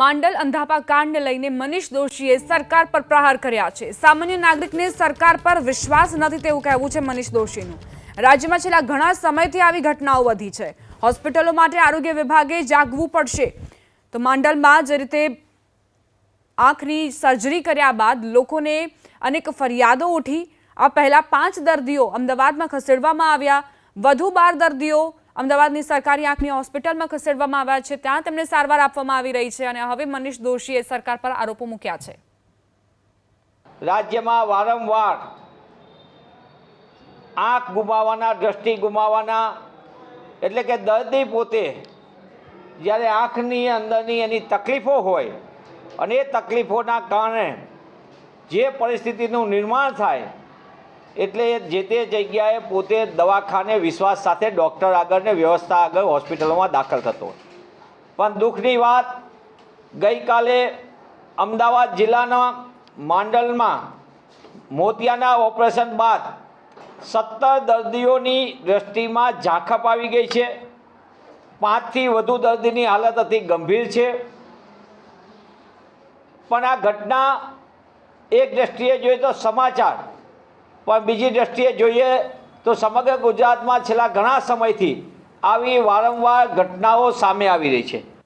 માંડલ અંધાપા કાંડ લઈને મનીષ દોશીએ સરકાર પર પ્રહાર કર્યા છે. સામાન્ય નાગરિકને સરકાર પર વિશ્વાસ નથી તેવું કહેવું છે મનીષ દોશીનું. રાજ્યમાં છેલ્લા ઘણા સમયથી આવી ઘટનાઓ વધી છે. હોસ્પિટલો માટે આરોગ્ય વિભાગે જાગવું પડશે. તો માંડલમાં જે રીતે આંખની સર્જરી કર્યા બાદ લોકોને અનેક ફરિયાદો ઉઠી. આ પહેલા પાંચ દર્દીઓ અમદાવાદમાં ખસેડવામાં આવ્યા. વધુ બાર દર્દીઓ અમદાવાદની સરકારી આંખની હોસ્પિટલમાં ખસેડવામાં આવ્યા છે. ત્યાં તેમને સારવાર આપવામાં આવી રહી છે અને હવે મનીષ દોશીએ સરકાર પર આરોપો મૂક્યા છે. રાજ્યમાં વારંવાર આંખ ગુમાવવાના, દ્રષ્ટિ ગુમાવવાના, એટલે કે દર્દી પોતે જ્યારે આંખની અંદરની એની તકલીફો હોય અને એ તકલીફોના કારણે જે પરિસ્થિતિનું નિર્માણ થાય એટલે જે તે જગ્યાએ પોતે દવાખાને વિશ્વાસ સાથે ડૉક્ટર આગળને વ્યવસ્થા આગળ હોસ્પિટલોમાં દાખલ થતો પણ દુઃખની વાત, ગઈકાલે અમદાવાદ જિલ્લાના માંડલમાં મોતિયાના ઓપરેશન બાદ સત્તર દર્દીઓની દ્રષ્ટિમાં ઝાંખપ આવી ગઈ છે. પાંચથી વધુ દર્દીની હાલત અતિ ગંભીર છે. પણ આ ઘટના એક દ્રષ્ટિએ જોઈએ તો સમાચાર પણ બીજી દ્રષ્ટિએ જોઈએ તો સમગ્ર ગુજરાતમાં છેલ્લા ઘણા સમયથી આવી વારંવાર ઘટનાઓ સામે આવી રહી છે.